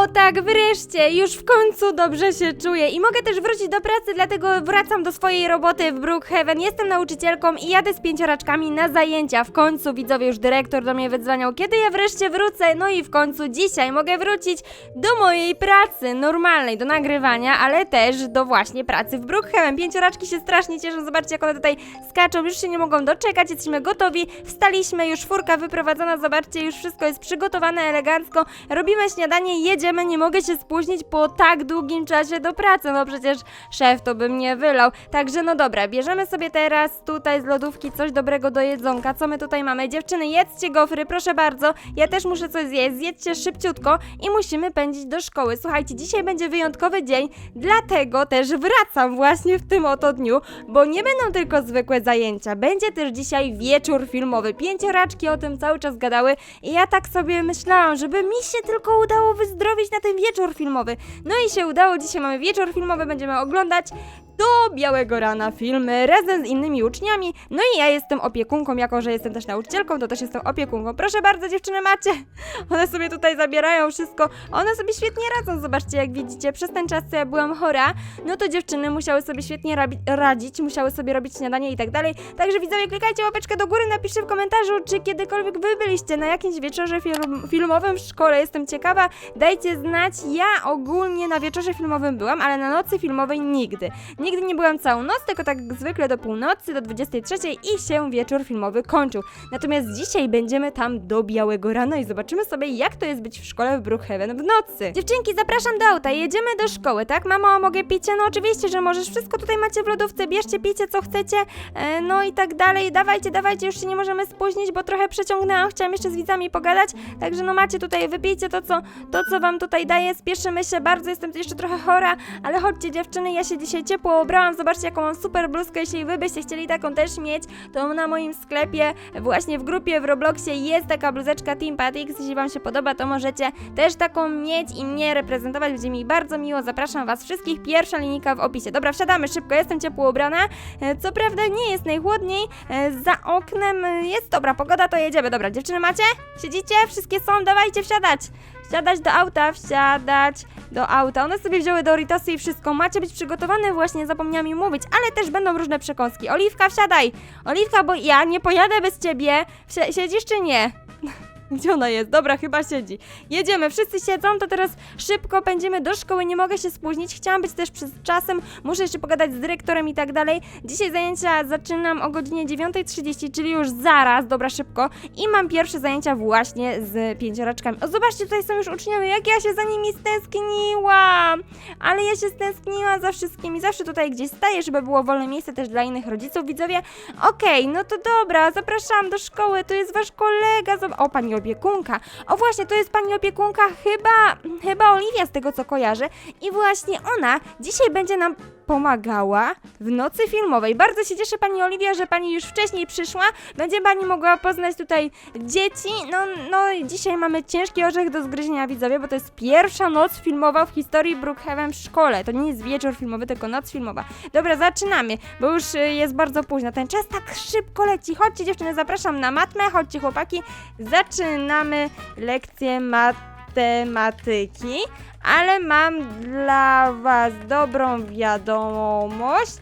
O tak, wreszcie, już w końcu dobrze się czuję i mogę też wrócić do pracy, dlatego wracam do swojej roboty w Brookhaven. Jestem nauczycielką i jadę z pięcioraczkami na zajęcia. W końcu widzowie już dyrektor do mnie wydzwaniał, kiedy ja wreszcie wrócę. No i w końcu dzisiaj mogę wrócić do mojej pracy normalnej, do nagrywania, ale też do właśnie pracy w Brookhaven. Pięcioraczki się strasznie cieszą, zobaczcie jak one tutaj skaczą, już się nie mogą doczekać, jesteśmy gotowi, wstaliśmy, już furka wyprowadzona, zobaczcie, już wszystko jest przygotowane elegancko, robimy śniadanie, jedziemy, nie mogę się spóźnić po tak długim czasie do pracy, no przecież szef to by mnie wylał. Także no dobra, bierzemy sobie teraz tutaj z lodówki coś dobrego do jedzonka. Co my tutaj mamy? Dziewczyny, jedzcie gofry, proszę bardzo. Ja też muszę coś zjeść, zjedzcie szybciutko i musimy pędzić do szkoły. Słuchajcie, dzisiaj będzie wyjątkowy dzień, dlatego też wracam właśnie w tym oto dniu, bo nie będą tylko zwykłe zajęcia, będzie też dzisiaj wieczór filmowy. Pięcioraczki o tym cały czas gadały i ja tak sobie myślałam, żeby mi się tylko udało na ten wieczór filmowy. No i się udało, dzisiaj mamy wieczór filmowy, będziemy oglądać do białego rana filmy razem z innymi uczniami. No i ja jestem opiekunką, jako że jestem też nauczycielką, to też jestem opiekunką. Proszę bardzo, dziewczyny macie. One sobie tutaj zabierają wszystko. One sobie świetnie radzą, zobaczcie, jak widzicie. Przez ten czas, co ja byłam chora, no to dziewczyny musiały sobie świetnie radzić, musiały sobie robić śniadanie i tak dalej. Także widzowie, klikajcie łapeczkę do góry, napiszcie w komentarzu, czy kiedykolwiek wy byliście na jakimś wieczorze film- filmowym w szkole. Jestem ciekawa, dajcie znać. Ja ogólnie na wieczorze filmowym byłam, ale na nocy filmowej nigdy. Nigdy nie byłam całą noc, tylko tak zwykle do północy, do 23 i się wieczór filmowy kończył. Natomiast dzisiaj będziemy tam do białego rana i zobaczymy sobie, jak to jest być w szkole w Brookhaven w nocy. Dziewczynki, zapraszam do auta, jedziemy do szkoły, tak? Mamo, mogę picie? No oczywiście, że możesz. Wszystko tutaj macie w lodówce, bierzcie, picie, co chcecie, e, no i tak dalej. Dawajcie, dawajcie, już się nie możemy spóźnić, bo trochę przeciągnęłam, chciałam jeszcze z widzami pogadać, także no macie tutaj, wypijcie to, co, to, co wam tutaj daję, spieszymy się bardzo, jestem jeszcze trochę chora, ale chodźcie dziewczyny, ja się dzisiaj ciepło ubrałam, zobaczcie jaką mam super bluzkę, jeśli wy byście chcieli taką też mieć, to na moim sklepie, właśnie w grupie w Robloxie jest taka bluzeczka Team Patix, jeśli wam się podoba, to możecie też taką mieć i mnie reprezentować, będzie mi bardzo miło, zapraszam was wszystkich, pierwsza linijka w opisie. Dobra, wsiadamy szybko, jestem ciepło ubrana, E, co prawda nie jest najchłodniej, e, za oknem e, jest dobra pogoda, to jedziemy. Dobra, dziewczyny macie? Siedzicie? Wszystkie są? Dawajcie wsiadać! Wsiadać do auta, wsiadać do auta. One sobie wzięły Doritosy i wszystko. Macie być przygotowane właśnie, zapomniałam mi mówić, ale też będą różne przekąski. Oliwka, wsiadaj! Oliwka, bo ja nie pojadę bez ciebie. Wsi- siedzisz czy nie? Gdzie ona jest? Dobra, chyba siedzi. Jedziemy, wszyscy siedzą, to teraz szybko pędzimy do szkoły, nie mogę się spóźnić. Chciałam być też przed czasem, muszę jeszcze pogadać z dyrektorem i tak dalej. Dzisiaj zajęcia zaczynam o godzinie 9.30, czyli już zaraz, dobra, szybko. I mam pierwsze zajęcia właśnie z pięcioraczkami. O, zobaczcie, tutaj są już uczniowie, jak ja się za nimi stęskniłam. Ale ja się stęskniłam za wszystkimi, zawsze tutaj gdzieś staję, żeby było wolne miejsce też dla innych rodziców, widzowie. Okej, no to dobra, zapraszam do szkoły, to jest wasz kolega. O, pani opiekunka. O, właśnie, to jest pani opiekunka, chyba, chyba Oliwia z tego co kojarzę. I właśnie ona dzisiaj będzie nam pomagała w nocy filmowej. Bardzo się cieszę pani Oliwia, że pani już wcześniej przyszła. Będzie pani mogła poznać tutaj dzieci. No, no i dzisiaj mamy ciężki orzech do zgryzienia widzowie, bo to jest pierwsza noc filmowa w historii Brookhaven w szkole. To nie jest wieczór filmowy, tylko noc filmowa. Dobra, zaczynamy, bo już y, jest bardzo późno. Ten czas tak szybko leci. Chodźcie dziewczyny, zapraszam na matmę, chodźcie chłopaki. Zaczynamy lekcję matematyki, ale mam dla was dobrą wiadomość,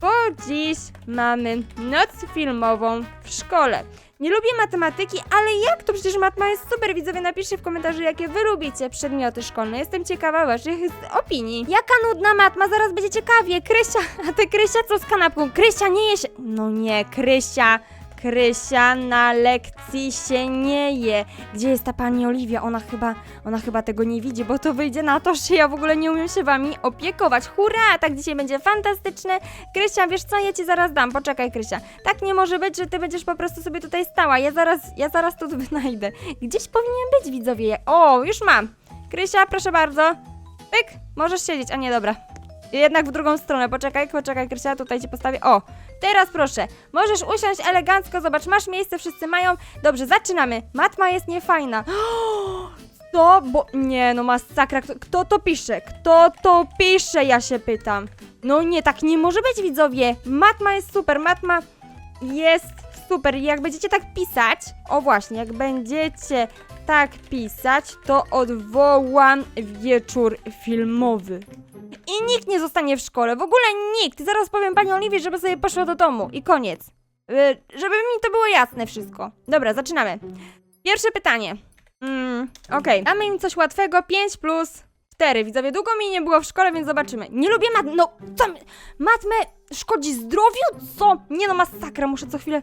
bo dziś mamy noc filmową w szkole. Nie lubię matematyki, ale jak to? Przecież matma jest super. Widzowie, napiszcie w komentarzu, jakie wy lubicie przedmioty szkolne. Jestem ciekawa waszych opinii. Jaka nudna matma? Zaraz będzie ciekawie. Krysia, a ty Krysia co z kanapką? Krysia nie je. No nie, Krysia... Krysia na lekcji się nie je. Gdzie jest ta pani Oliwia? Ona chyba, ona chyba tego nie widzi, bo to wyjdzie na to, że ja w ogóle nie umiem się wami opiekować. Hurra! Tak dzisiaj będzie fantastyczne. Krysia, wiesz co? Ja ci zaraz dam. Poczekaj, Krysia. Tak nie może być, że ty będziesz po prostu sobie tutaj stała. Ja zaraz, ja zaraz tu wynajdę. Gdzieś powinien być, widzowie. O, już mam. Krysia, proszę bardzo. Pyk, możesz siedzieć. A nie, dobra. Jednak w drugą stronę. Poczekaj, poczekaj, Krysia, tutaj ci postawię. O, teraz proszę. Możesz usiąść elegancko, zobacz, masz miejsce, wszyscy mają. Dobrze, zaczynamy. Matma jest niefajna. Co? Bo... Nie, no masakra. Kto, kto to pisze? Kto to pisze, ja się pytam. No nie, tak nie może być, widzowie. Matma jest super, matma jest super. Jak będziecie tak pisać, o właśnie, jak będziecie tak pisać, to odwołam wieczór filmowy. I nikt nie zostanie w szkole, w ogóle nikt. Zaraz powiem pani Oliwie, żeby sobie poszła do domu i koniec. Y, żeby mi to było jasne wszystko. Dobra, zaczynamy. Pierwsze pytanie. Mm, okej. Damy im coś łatwego. 5 plus 4. Widzowie, długo mi nie było w szkole, więc zobaczymy. Nie lubię mat... No, co? Matmę szkodzi zdrowiu? Co? Nie no, masakra, muszę co chwilę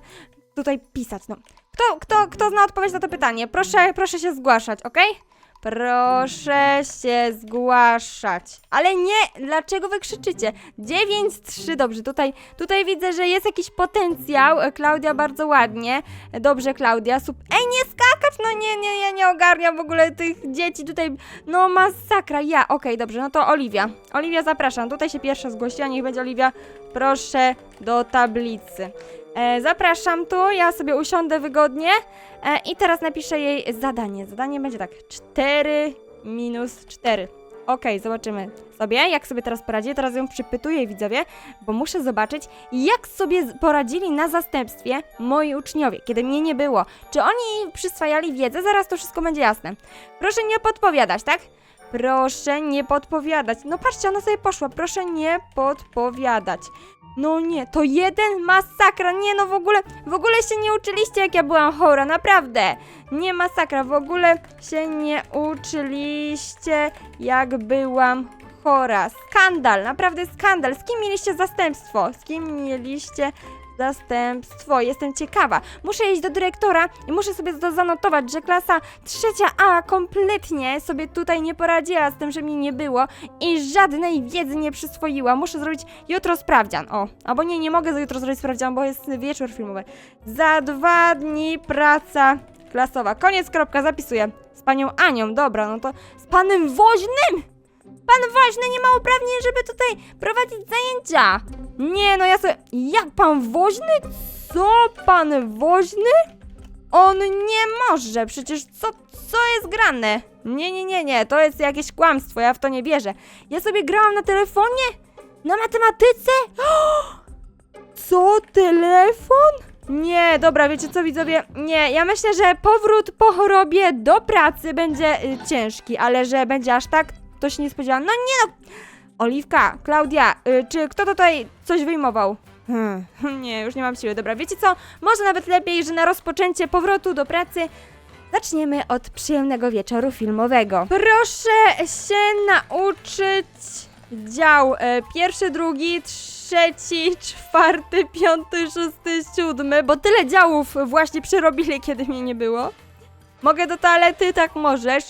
tutaj pisać, no. Kto, kto, kto zna odpowiedź na to pytanie? Proszę, proszę się zgłaszać, okej? Proszę się zgłaszać. Ale nie, dlaczego wy krzyczycie? 9-3, dobrze, tutaj, tutaj widzę, że jest jakiś potencjał. Klaudia bardzo ładnie. Dobrze, Klaudia, sup. Ej, nie skakać! No nie, nie, ja nie ogarniam w ogóle tych dzieci tutaj. No masakra, ja. Okej, dobrze, no to Oliwia. Oliwia, zapraszam. Tutaj się pierwsza zgłosiła, niech będzie Oliwia. Proszę do tablicy. E, zapraszam tu, ja sobie usiądę wygodnie e, i teraz napiszę jej zadanie. Zadanie będzie tak, 4 minus 4. Okej, zobaczymy sobie, jak sobie teraz poradzi. Teraz ją przypytuję, widzowie, bo muszę zobaczyć, jak sobie poradzili na zastępstwie moi uczniowie, kiedy mnie nie było. Czy oni przyswajali wiedzę? Zaraz to wszystko będzie jasne. Proszę nie podpowiadać, tak? Proszę nie podpowiadać. No patrzcie, ona sobie poszła. Proszę nie podpowiadać. No nie, to jeden masakra. Nie no, w ogóle, w ogóle się nie uczyliście, jak ja byłam chora, naprawdę. Nie masakra, w ogóle się nie uczyliście, jak byłam chora. Skandal, naprawdę skandal. Z kim mieliście zastępstwo? Z kim mieliście zastępstwo? Jestem ciekawa. Muszę iść do dyrektora i muszę sobie to zanotować, że klasa trzecia A kompletnie sobie tutaj nie poradziła z tym, że mnie nie było i żadnej wiedzy nie przyswoiła. Muszę zrobić jutro sprawdzian. O, albo nie, nie mogę jutro zrobić sprawdzian, bo jest wieczór filmowy. Za dwa dni praca klasowa. Koniec, kropka, zapisuję. Z panią Anią, dobra, no to z panem Woźnym! Pan Woźny nie ma uprawnień, żeby tutaj prowadzić zajęcia. Nie, no ja sobie... Jak pan Woźny? Co? Pan Woźny? On nie może, przecież co, co jest grane? Nie, nie, nie, nie, to jest jakieś kłamstwo, ja w to nie wierzę. Ja sobie grałam na telefonie? Na matematyce? Co, telefon? Nie, dobra, wiecie co widzowie? Nie, ja myślę, że powrót po chorobie do pracy będzie y, ciężki, ale że będzie aż tak, to się nie spodziewałam. No nie no! Oliwka, Klaudia, y, czy kto tutaj coś wyjmował? Hmm, nie, już nie mam siły. Dobra, wiecie co? Może nawet lepiej, że na rozpoczęcie powrotu do pracy zaczniemy od przyjemnego wieczoru filmowego. Proszę się nauczyć dział e, pierwszy, drugi, trzeci, czwarty, piąty, szósty, siódmy, bo tyle działów właśnie przerobili, kiedy mnie nie było. Mogę do toalety? Tak możesz.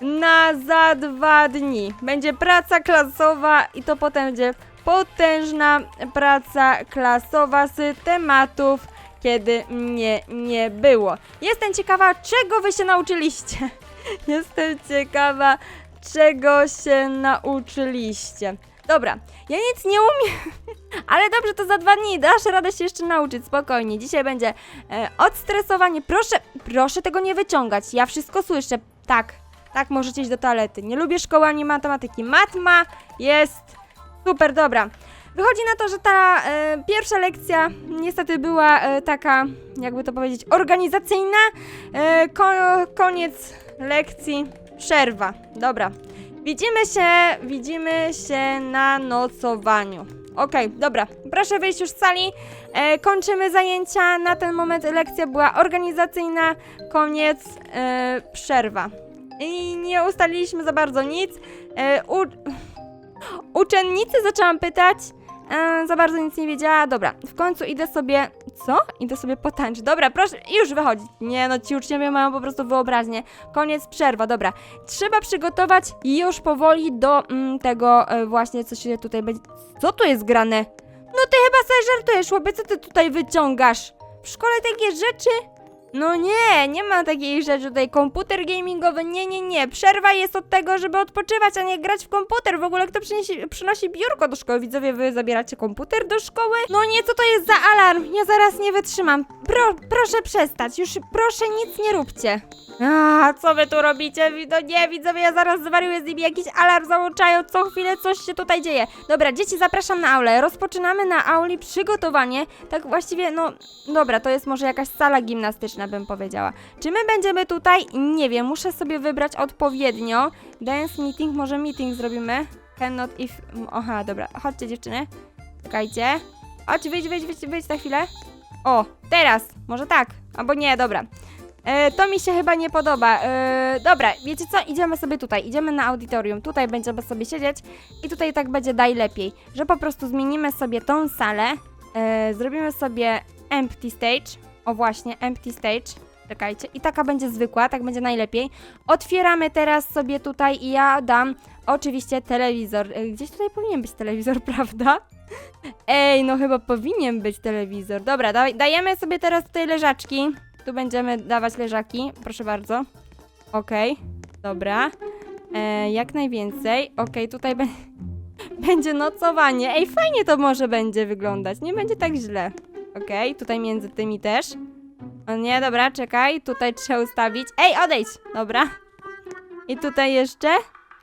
Na za dwa dni. Będzie praca klasowa i to potem będzie potężna praca klasowa z tematów, kiedy mnie nie było. Jestem ciekawa, czego wy się nauczyliście. Jestem ciekawa, czego się nauczyliście. Dobra, ja nic nie umiem, ale dobrze, to za dwa dni dasz radę się jeszcze nauczyć, spokojnie. Dzisiaj będzie e, odstresowanie. Proszę, proszę tego nie wyciągać, ja wszystko słyszę. Tak, tak, możecie iść do toalety. Nie lubię szkoły ani matematyki. Matma jest super, dobra. Wychodzi na to, że ta e, pierwsza lekcja niestety była e, taka, jakby to powiedzieć, organizacyjna. E, ko koniec lekcji, przerwa. Dobra. Widzimy się, widzimy się na nocowaniu. Okej, dobra. Proszę wyjść już z sali. E, kończymy zajęcia. Na ten moment lekcja była organizacyjna. Koniec, e, przerwa. I nie ustaliliśmy za bardzo nic. E, u... Uczennicy zaczęłam pytać. E, za bardzo nic nie wiedziała. Dobra, w końcu idę sobie. Co? Idę sobie potańczyć. Dobra, proszę, już wychodzić. Nie, no ci uczniowie mają po prostu wyobraźnię. Koniec, przerwa, dobra. Trzeba przygotować już powoli do mm, tego e, właśnie, co się tutaj będzie. Co tu jest grane? No ty chyba sobie żartujesz, chłopie, co ty tutaj wyciągasz? W szkole takie rzeczy? No nie, nie ma takiej rzeczy tutaj. Komputer gamingowy, nie, nie, nie. Przerwa jest od tego, żeby odpoczywać, a nie grać w komputer. W ogóle kto przyniesie, przynosi biurko do szkoły? Widzowie, wy zabieracie komputer do szkoły? No nie, co to jest za alarm? Ja zaraz nie wytrzymam. Pro, proszę przestać, już proszę nic nie róbcie. A, co wy tu robicie? No nie, widzowie, ja zaraz zwariuję z nimi jakiś alarm załączają, co chwilę coś się tutaj dzieje. Dobra, dzieci, zapraszam na aulę. Rozpoczynamy na auli przygotowanie. Tak właściwie, no, dobra, to jest może jakaś sala gimnastyczna. Romantyczna, bym powiedziała. Czy my będziemy tutaj? Nie wiem, muszę sobie wybrać odpowiednio. Dance meeting, może meeting zrobimy? Cannot if... Aha, dobra, chodźcie dziewczyny. Czekajcie. Chodź, wyjdź, wyjdź, wyjdź, wyjdź na chwilę. O, teraz, może tak, albo nie, dobra. E, to mi się chyba nie podoba. E, dobra, wiecie co? Idziemy sobie tutaj, idziemy na audytorium. Tutaj będziemy sobie siedzieć i tutaj tak będzie najlepiej, że po prostu zmienimy sobie tą salę, e, zrobimy sobie empty stage. O właśnie, empty stage. Czekajcie. I taka będzie zwykła, tak będzie najlepiej. Otwieramy teraz sobie tutaj i ja dam oczywiście telewizor. E, Gdzieś tutaj powinien być telewizor, prawda? Ej, no chyba powinien być telewizor. Dobra, daj, dajemy sobie teraz tutaj leżaczki. Tu będziemy dawać leżaki, proszę bardzo. Okej, dobra. E, jak najwięcej. Okej, tutaj be będzie nocowanie. Ej, fajnie to może będzie wyglądać. Nie będzie tak źle. Okej, tutaj między tymi też. O nie, dobra, czekaj. Tutaj trzeba ustawić. Ej, odejdź! Dobra. I tutaj jeszcze.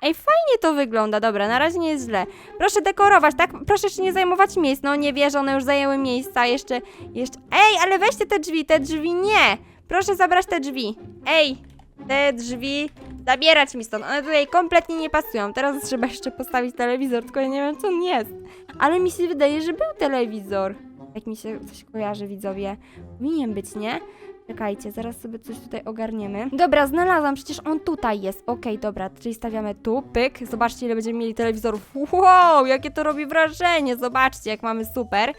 Ej, fajnie to wygląda. Dobra, na razie nie jest źle. Proszę dekorować, tak? Proszę jeszcze nie zajmować miejsc. No nie wierzę, one już zajęły miejsca. Jeszcze, jeszcze. Ej, ale weźcie te drzwi, te drzwi nie! Proszę zabrać te drzwi. Ej, te drzwi zabierać mi stąd. One tutaj kompletnie nie pasują. Teraz trzeba jeszcze postawić telewizor, tylko ja nie wiem, co on jest. Ale mi się wydaje, że był telewizor. Jak mi się coś kojarzy, widzowie. Powinien być, nie? Czekajcie, zaraz sobie coś tutaj ogarniemy. Dobra, znalazłam, przecież on tutaj jest. Okej, dobra, czyli stawiamy tu, pyk. Zobaczcie, ile będziemy mieli telewizorów. Wow, jakie to robi wrażenie. Zobaczcie, jak mamy super.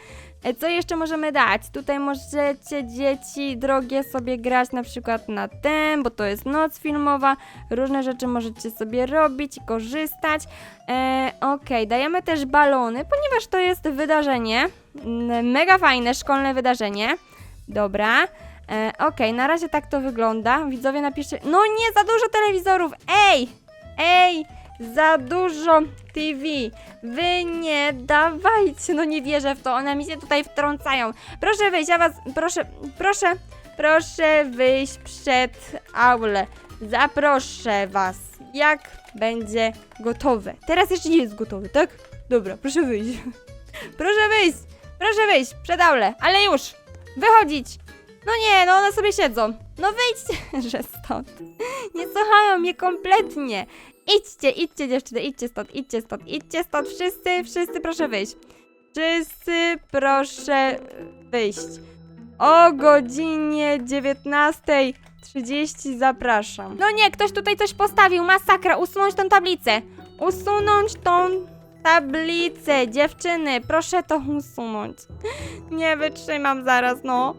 E, Co jeszcze możemy dać? Tutaj możecie dzieci drogie sobie grać na przykład na tym, bo to jest noc filmowa. Różne rzeczy możecie sobie robić i korzystać. E, Okej, dajemy też balony, ponieważ to jest wydarzenie. Mm, Mega fajne szkolne wydarzenie. Dobra. E, Okej, na razie tak to wygląda. Widzowie napiszcie. No nie, za dużo telewizorów! Ej! Ej! Za dużo TV! Wy nie dawajcie! No nie wierzę w to, one mi się tutaj wtrącają. Proszę wyjść, ja was. Proszę, proszę, proszę wyjść przed aulę. Zaproszę was, jak będzie gotowe. Teraz jeszcze nie jest gotowy, tak? Dobra, proszę wyjść. Proszę wyjść! Proszę wyjść przed aulę, ale już! Wychodzić! No nie, no one sobie siedzą. No wyjdźcie, że stąd. Nie słuchają mnie kompletnie. Idźcie, idźcie dziewczyny, idźcie stąd, idźcie stąd, idźcie stąd. Wszyscy, wszyscy proszę wyjść. Wszyscy proszę wyjść. O godzinie 19.30 zapraszam. No nie, ktoś tutaj coś postawił, masakra, usunąć tą tablicę. Usunąć tą tablicę, dziewczyny, proszę to usunąć. Nie wytrzymam zaraz, no.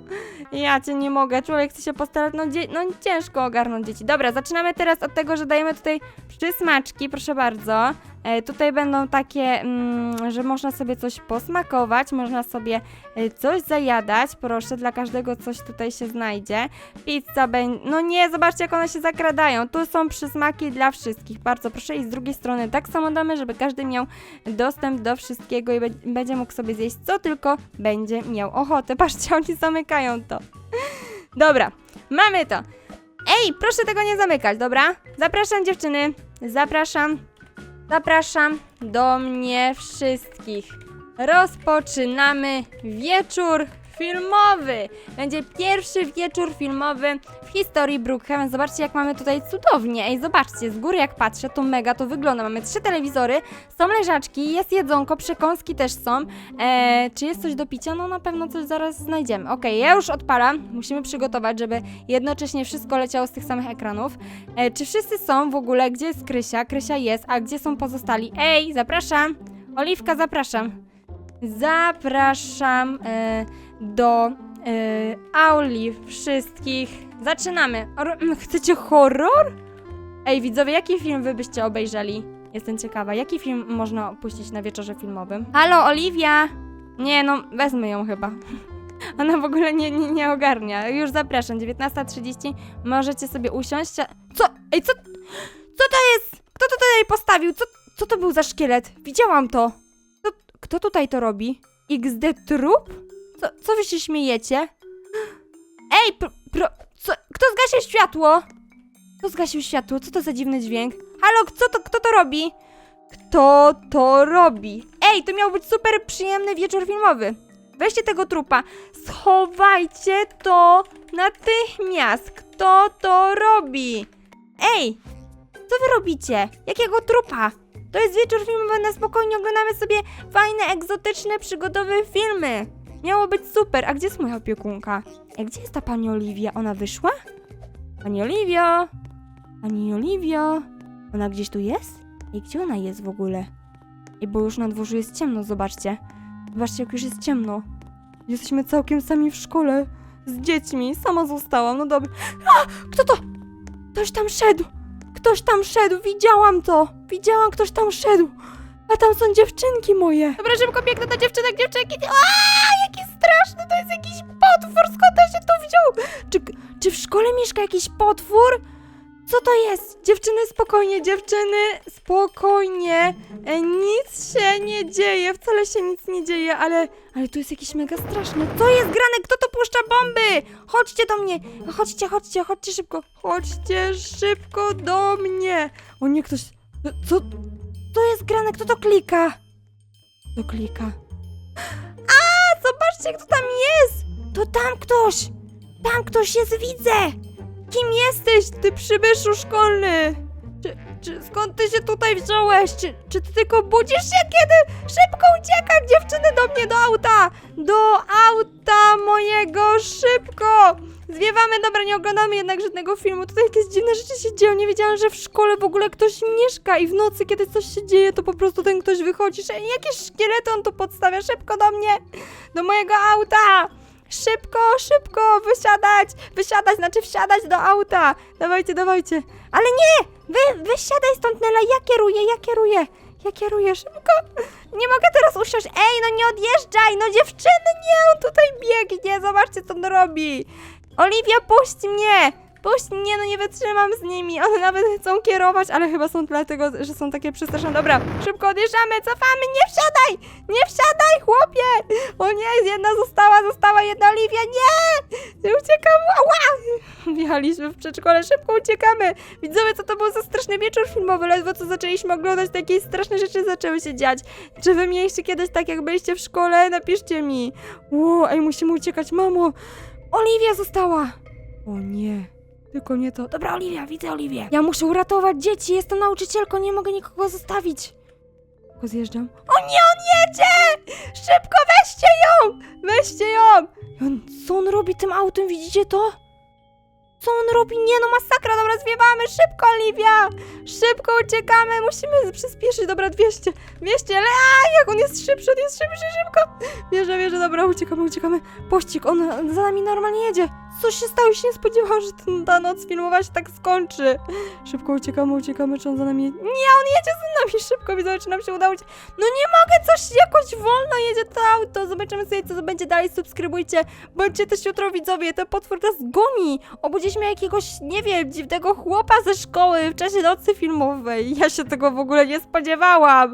Ja cię nie mogę, człowiek chce się postarać, no, no ciężko ogarnąć dzieci. Dobra, zaczynamy teraz od tego, że dajemy tutaj przysmaczki, proszę bardzo. E, tutaj będą takie, mm, że można sobie coś posmakować, można sobie e, coś zajadać, proszę, dla każdego coś tutaj się znajdzie. Pizza będzie, no nie, zobaczcie jak one się zakradają, tu są przysmaki dla wszystkich, bardzo proszę i z drugiej strony tak samo damy, żeby każdy miał dostęp do wszystkiego i będzie mógł sobie zjeść co tylko będzie miał ochotę. Patrzcie, oni zamykają to. Dobra, mamy to. Ej, proszę tego nie zamykać, dobra? Zapraszam dziewczyny, zapraszam, zapraszam do mnie wszystkich. Rozpoczynamy wieczór filmowy. Będzie pierwszy wieczór filmowy w historii Brookhaven. Zobaczcie, jak mamy tutaj cudownie. Ej, zobaczcie, z góry jak patrzę, to mega to wygląda. Mamy trzy telewizory, są leżaczki, jest jedzonko, przekąski też są. Eee, czy jest coś do picia? No na pewno coś zaraz znajdziemy. Okej, ja już odpalam. Musimy przygotować, żeby jednocześnie wszystko leciało z tych samych ekranów. E, czy wszyscy są w ogóle? Gdzie jest Krysia? Krysia jest, a gdzie są pozostali? Ej, zapraszam! Oliwka, zapraszam. Zapraszam e, do e, auli wszystkich. Zaczynamy. Chcecie horror? Ej, widzowie, jaki film wy byście obejrzeli? Jestem ciekawa, jaki film można puścić na wieczorze filmowym? Halo, Oliwia! Nie, no, wezmę ją chyba. Ona w ogóle nie, nie, nie ogarnia. Już zapraszam, 19.30. Możecie sobie usiąść. Co? Ej, co? Co to jest? Kto to tutaj postawił? Co, co to był za szkielet? Widziałam to. Kto, kto tutaj to robi? XD trup? Co, co wy się śmiejecie? Ej, pro, pro, co, kto zgasił światło? Kto zgasił światło? Co to za dziwny dźwięk? Halo, kto to, kto to robi? Kto to robi? Ej, to miał być super przyjemny wieczór filmowy. Weźcie tego trupa. Schowajcie to natychmiast. Kto to robi? Ej, co wy robicie? Jakiego trupa? To jest wieczór filmowy, na spokojnie oglądamy sobie fajne, egzotyczne, przygodowe filmy. Miało być super. A gdzie jest moja opiekunka? Ej, gdzie jest ta pani Oliwia? Ona wyszła? Pani Oliwia? Pani Oliwia? Ona gdzieś tu jest? I gdzie ona jest w ogóle? I bo już na dworzu jest ciemno, zobaczcie. Zobaczcie, jak już jest ciemno. Jesteśmy całkiem sami w szkole. Z dziećmi. Sama zostałam, no dobra. A! Kto to? Ktoś tam szedł. Ktoś tam szedł, widziałam to. Widziałam, ktoś tam szedł. A tam są dziewczynki moje. Dobra, szybko biegnę do dziewczynek, dziewczynki. A, jaki straszny, to jest jakiś potwór, skąd on się tu wziął? Czy, czy w szkole mieszka jakiś potwór? Co to jest? Dziewczyny, spokojnie, dziewczyny, spokojnie. E, nic się nie dzieje, wcale się nic nie dzieje, ale, ale tu jest jakiś mega straszny. Co jest grane? Kto to puszcza bomby? Chodźcie do mnie, chodźcie, chodźcie, chodźcie szybko. Chodźcie szybko do mnie. O nie, ktoś... Co? To jest grane, kto to klika? Kto klika? Zobaczcie, kto tam jest! To tam ktoś! Tam ktoś jest, widzę! Kim jesteś, ty przybyszu szkolny? Czy, czy skąd ty się tutaj wziąłeś? Czy, czy ty tylko budzisz się, kiedy szybko ucieka dziewczyny do mnie, do auta? Do auta mojego, szybko! Zwiewamy, dobra, nie oglądamy jednak żadnego filmu. Tutaj jakieś dziwne rzeczy się dzieją. Nie wiedziałam, że w szkole w ogóle ktoś mieszka i w nocy, kiedy coś się dzieje, to po prostu ten ktoś wychodzi. Że jakieś szkielety on tu podstawia. Szybko do mnie! Do mojego auta! Szybko, szybko, wysiadać! Wysiadać, znaczy wsiadać do auta! Dawajcie, dawajcie! Ale nie! Wy, wysiadaj stąd, Nela, ja kieruję, ja kieruję! Ja kieruję, szybko! Nie mogę teraz usiąść! Ej, no nie odjeżdżaj! No dziewczyny, nie! On tutaj biegnie! Zobaczcie, co on robi! Oliwia, puść mnie! Puść mnie, no nie wytrzymam z nimi. One nawet chcą kierować, ale chyba są dlatego, że są takie przestraszone. Dobra, szybko odjeżdżamy, cofamy, nie wsiadaj! Nie wsiadaj, chłopie! O nie, jedna została, została jedna Oliwia, nie! Uciekam, ała! Wjechaliśmy w przedszkole, szybko uciekamy. Widzowie, co to był za straszny wieczór filmowy? Ledwo co zaczęliśmy oglądać, takie straszne rzeczy zaczęły się dziać. Czy wy mieliście kiedyś tak, jak byliście w szkole? Napiszcie mi. Ło, ej, musimy uciekać, mamo! Oliwia została! O nie, tylko nie to. Dobra, Oliwia, widzę Oliwię. Ja muszę uratować dzieci, jestem nauczycielką, nie mogę nikogo zostawić. Tylko zjeżdżam. O nie, on jedzie! Szybko, weźcie ją! Weźcie ją! On, co on robi tym autem, widzicie to? Co on robi? Nie no, masakra, dobra, zwiewamy, szybko, Oliwia! Szybko uciekamy, musimy przyspieszyć, dobra, 200, 200, ale a, jak on jest szybszy, on jest szybszy, szybko! Bierze, bierze, dobra, uciekamy, uciekamy. Pościg, on za nami normalnie jedzie. Co się stało? Się nie spodziewałam, że ten, ta noc filmowa się tak skończy. Szybko uciekamy, uciekamy, czy on za nami jedzie? Nie, on jedzie za nami szybko, widzę, czy nam się udało. ucie- No nie mogę, coś jakoś wolno jedzie to auto. Zobaczymy sobie, co będzie dalej. Subskrybujcie, bądźcie też jutro widzowie. Ten potwór nas goni. Obudziliśmy jakiegoś, nie wiem, dziwnego chłopa ze szkoły w czasie nocy filmowej. Ja się tego w ogóle nie spodziewałam.